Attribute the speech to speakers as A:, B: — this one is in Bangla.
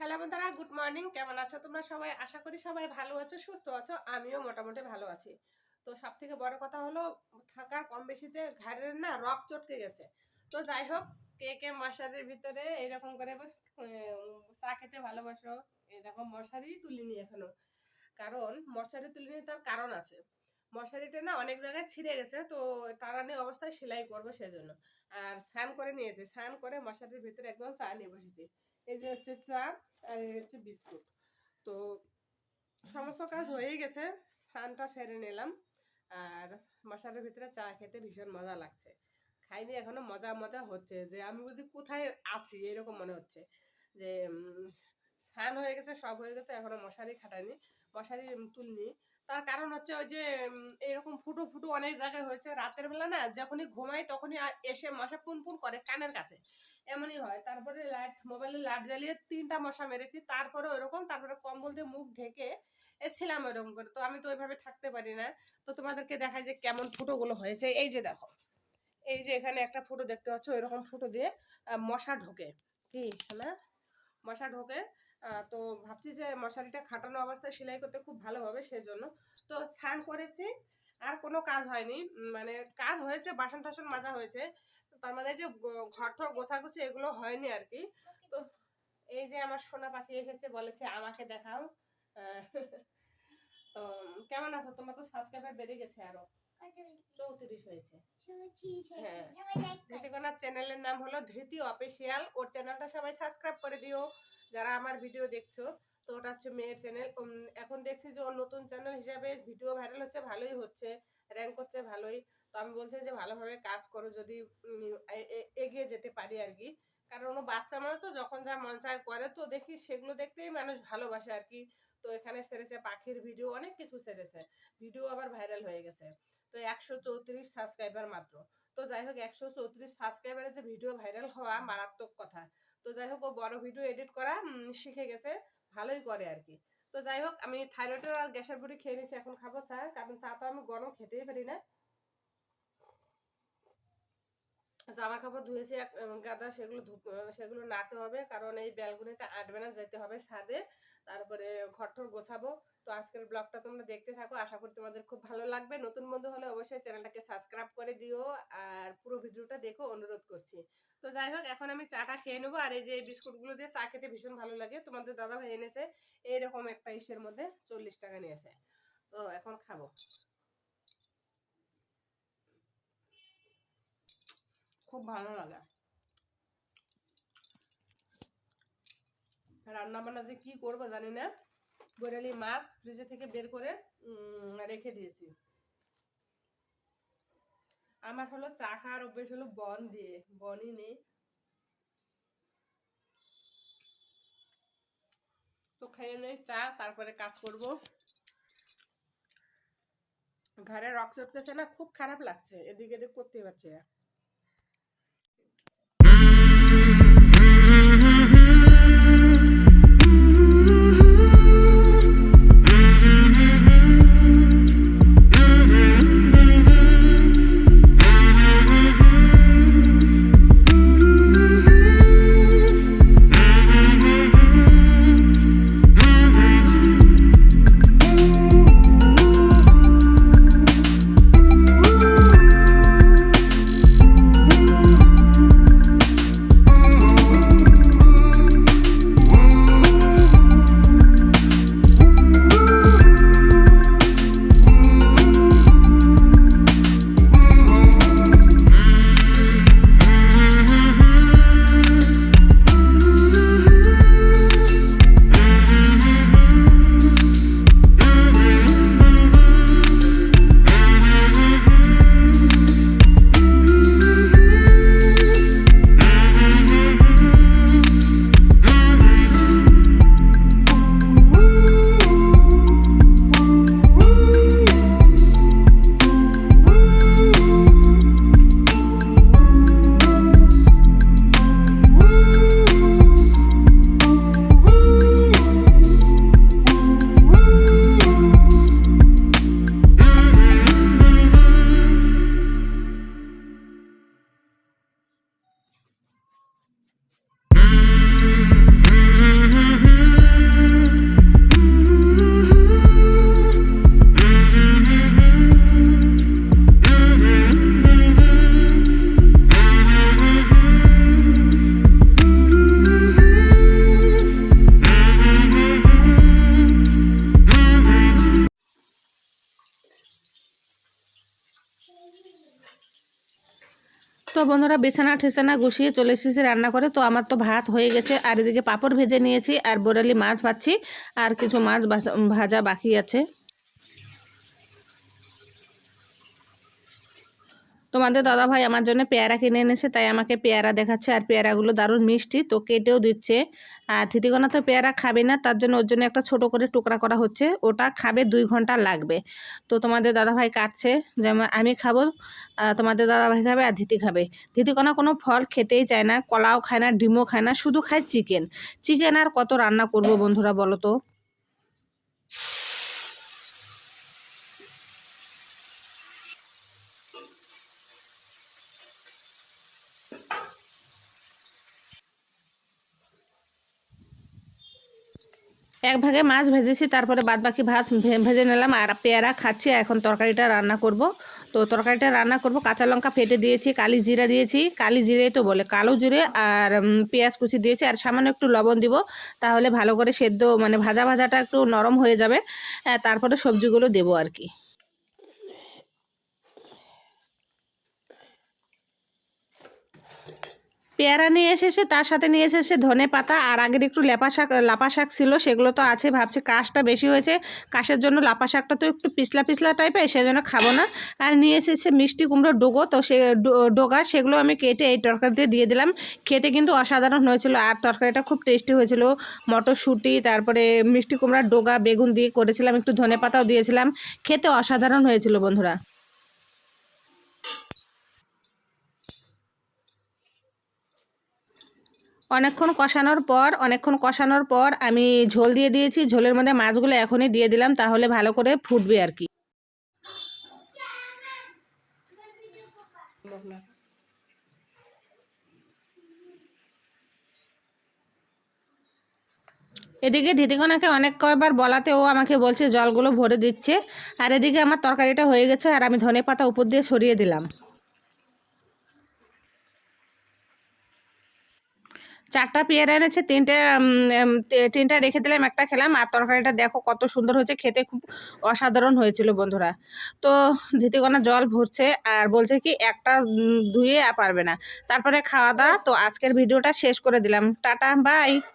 A: হ্যালো বন্ধুরা, গুড মর্নিং। কেমন আছো তোমরা সবাই? আশা করি সবাই ভালো আছো, সুস্থ আছো, আমিও মোটামুটি ভালো আছি। তো সব থেকে বড় কথা হলো, থাকার কম বেশিতে ঘাড়ের না রক চটকে গেছে। তো যাই হোক, কে কে মশারির ভিতরে এরকম করে চা খেতে ভালোবাসো, এরকম মশারি তুলিনি এখনও। কারণ মশারি তুলিনি তার কারণ আছে। মশারিটা না অনেক জায়গায় ছিঁড়ে গেছে, তো টানানি অবস্থায় সেলাই করব সেজন্য। আর স্নান করে নিয়েছি, স্নান করে মশারির ভিতরে একদম চা নিয়ে বসেছি। এই যে হচ্ছে চা আর এই হচ্ছে বিস্কুট। তো সমস্ত কাজ হয়ে গেছে, স্নানটা সেরে নিলাম। আর মশারির ভিতরে চা খেতে ভীষণ মজা লাগছে। খাইনি, এখনও মজা মজা হচ্ছে। যে আমি বুঝি কোথায় আছি? এরকম মনে হচ্ছে। যে স্নান হয়ে গেছে, সব হয়ে গেছে, এখনও মশারি খাটাইনি, মশারি তুলনি। তার কারণ হচ্ছে ওই যে এরকম ফুটো ফুটো অনেক জায়গায় হয়েছে। রাতের বেলা না, যখনই ঘুমাই তখনই এসে মশা পুন পুন করে কানের কাছে। এমনই হয়। তারপরে লাইট মোবাইলে লাইট জ্বালিয়ে তিনটা মশা মেরেছি। তারপরে ওরকম তারপরে কম্বল দিয়ে মুখ ঢেকে ছিলাম ওরকম করে। তো আমি তো ওইভাবে থাকতে পারি না। তো তোমাদেরকে দেখায় যে কেমন ফুটোগুলো হয়েছে। এই যে দেখো, এই যে এখানে একটা ফুটো দেখতে পাচ্ছ, এরকম ফুটো দিয়ে মশা ঢোকে। কি না মশা ঢোকে। তো ভাবছি যে মশারিটা খাটানো অবস্থায় সেলাই করতে খুব ভালো হবে সেজন্য। তো স্নান করেছি, আর কোনো কাজ হয়নি। মানে কাজ হয়েছে বাসন টাসন মাজা হয়েছে। তার মানে যে ঘর ঠর গোছাগুছি এগুলো হয়নি আর কি তো এই যে আমার সোনা পাখি এসেছে বলেছে আমাকে দেখাও। তো কেমন আছো? তোমার তো সাবস্ক্রাইবার বেড়ে গেছে আরও। চৌত্রিশ হয়েছে। ধৃতিকোনার চ্যানেলের নাম হলো ধৃতি অফিসিয়াল ওর চ্যানেলটা সবাই সাবস্ক্রাইব করে দিও যারা আমার ভিডিও দেখছ। তো ওটা হচ্ছে মেয়ের চ্যানেল এখন দেখছি যে ওর নতুন চ্যানেল হিসাবে ভিডিও ভাইরাল হচ্ছে ভালোই হচ্ছে। র্যাঙ্ক করছে ভালোই। তো আমি বলছি যে ভালোভাবে কাজ করো যদি এগিয়ে যেতে পারি আর কি। কারণ ও বাচ্চা মানুষ তো, যখন যা মন চায় করে তো দেখি সেগুলো দেখতেই মানুষ ভালোবাসে আর কি। তো এখানে সেরেছে পাখির ভিডিও, অনেক কিছু সেরেছে। ভিডিও আবার ভাইরাল হয়ে গেছে। তো একশো চৌত্রিশ সাবস্ক্রাইবার মাত্র। তো যাই হোক, একশো চৌত্রিশ সাবস্ক্রাইবারের যে ভিডিও ভাইরাল হওয়া মারাত্মক কথা। তো যাই হোক, ও বড় ভিডিও এডিট করা শিখে গেছে, ভালোই করে আর কি। তো যাই হোক, আমি থাইরয়েডের আর গ্যাসের বড়ি খেয়ে নিয়েছি, এখন খাব চা। কারণ চা তো আমি গরম খেতেই পারি না। জামা কাপড় ধুয়েছি, এক গাদা সেগুলো সেগুলো নাড়তে হবে, কারণ এই ব্যালগুনিতে আটবে না, যেতে হবে ছাদে, তারপরে ঘরটর গোছাবো। তো আজকের ব্লগটা তোমরা দেখতে থাকো, আশা করি তোমাদের খুব ভালো লাগবে। নতুন বন্ধু হলে অবশ্যই চ্যানেলটাকে সাবস্ক্রাইব করে দিও, আর পুরো ভিডিওটা দেখো, অনুরোধ করছি। তো যাই হোক, এখন আমি চাটা খেয়ে নেব, আর এই যে বিস্কুটগুলো দিয়ে চা খেতে ভীষণ ভালো লাগে। তোমাদের দাদা ভাই এনেছে, এইরকম একটা ইসের মধ্যে চল্লিশ টাকা নিয়েছে। তো এখন খাব। খুব ভালো লাগে। রান্না বান্না যে কি করব জানি না। বৈরালি মাছ ফ্রিজে থেকে বের করে রেখে দিয়েছি। আমার হলো চা খাওয়ার অভ্যেস হলো বন দিয়ে, বনই নেই। তো খেয়ে নেই চা, তারপরে কাজ করব। ঘরে রক চটকেছে না, খুব খারাপ লাগছে, এদিক এদিক করতে পারছি
B: বন্ধুরা বিছানা ঠিছানা গুছিয়ে চলে এসেছি রান্না করে। তো আমার তো ভাত হয়ে গেছে, আর এদিকে পাপড় ভেজে নিয়েছি, আর বোরালি মাছ ভাজছি, আর কিছু মাছ ভাজা- ভাজা বাকি আছে। তোমাদের দাদা ভাই আমার জন্য পেয়ারা কিনে এনেছে, তাই আমাকে পেয়ারা দেখাচ্ছে আর পেয়ারাগুলো দারুণ মিষ্টি, তো কেটেও দিচ্ছে। আর থিতিকোনা তো পেয়ারা খাবে না, তার জন্য ওর জন্য একটা ছোট করে টুকরা করা হচ্ছে, ওটা খাবে দুই ঘণ্টা লাগবে। তো তোমাদের দাদা ভাই কাটছে, যেমন আমি খাব তোমাদের দাদা ভাই খাবে আর ধিতি খাবে। ধিতিকোনা কোনো ফল খেতেই চায় না, কলাও খায় না, ডিমও খায় না, শুধু খায় চিকেন চিকেন আর কত রান্না করব বন্ধুরা বলো তো? এক ভাগে মাছ ভেজেছি, তারপরে বাদ বাকি ভাত ভে- ভেজে নিলাম আর পেয়ারা খাচ্ছি। এখন তরকারিটা রান্না করব। তো তরকারিটা রান্না করব। কাঁচা লঙ্কা ফেটে দিয়েছি, কালি জিরা দিয়েছি। কালি জিরেই তো বলে, কালো জিরে আর পেঁয়াজ কুচি দিয়েছি আর সামান্য একটু লবণ দিব। তাহলে ভালো করে সেদ্ধ মানে ভাজা ভাজাটা একটু নরম হয়ে যাবে। তারপরে সবজিগুলো দেবো আর কি। পেয়ারা নিয়ে এসেছে, তার সাথে নিয়ে এসেছে ধনে পাতা, আর আগের একটু লেপা শাক, লাপা শাক ছিল, সেগুলো তো আছে, ভাবছি কাশটা বেশি হয়েছে কাশের জন্য লাপা শাকটা তো একটু পিছলা পিছলা টাইপের সেজন্য খাব না। আর নিয়ে এসেছে মিষ্টি কুমড়ো ডোগো, তো সে ডোগা, সেগুলো আমি কেটে এই তরকারিতে দিয়ে দিলাম। খেতে কিন্তু অসাধারণ হয়েছিল, আর তরকারিটা খুব টেস্টি হয়েছিল। মটরশুঁটি, তারপরে মিষ্টি কুমড়ার ডোগা, বেগুন দিয়ে করেছিলাম, একটু ধনে পাতাও দিয়েছিলাম। খেতে অসাধারণ হয়েছিল, বন্ধুরা। অনেকক্ষণ কষানোর পর, অনেকক্ষণ কষানোর পর আমি ঝোল দিয়ে দিয়েছি। ঝোলের মধ্যে মাছগুলো এখনই দিয়ে দিলাম, তাহলে ভালো করে ফুটবে আর কি। এদিকে দিদিগণাকে অনেক কয়বার বলাতে ও আমাকে বলছে, জলগুলো ভরে দিচ্ছে। আর এদিকে আমার তরকারিটা হয়ে গেছে আর আমি ধনে পাতা উপর দিয়ে ছড়িয়ে দিলাম। চারটা পেয়ারা এনেছে, তিনটে তিনটা রেখে দিলাম, একটা খেলাম, আর তরকারিটা দেখো কত সুন্দর হয়েছে, খেতে খুব অসাধারণ হয়েছিল বন্ধুরা। তো ধীতিকণা জল ভরছে, আর বলছে কি, একটা ধুয়ে আর পারবে না। তারপরে খাওয়া দাওয়া, তো আজকের ভিডিওটা শেষ করে দিলাম। Tata, bye.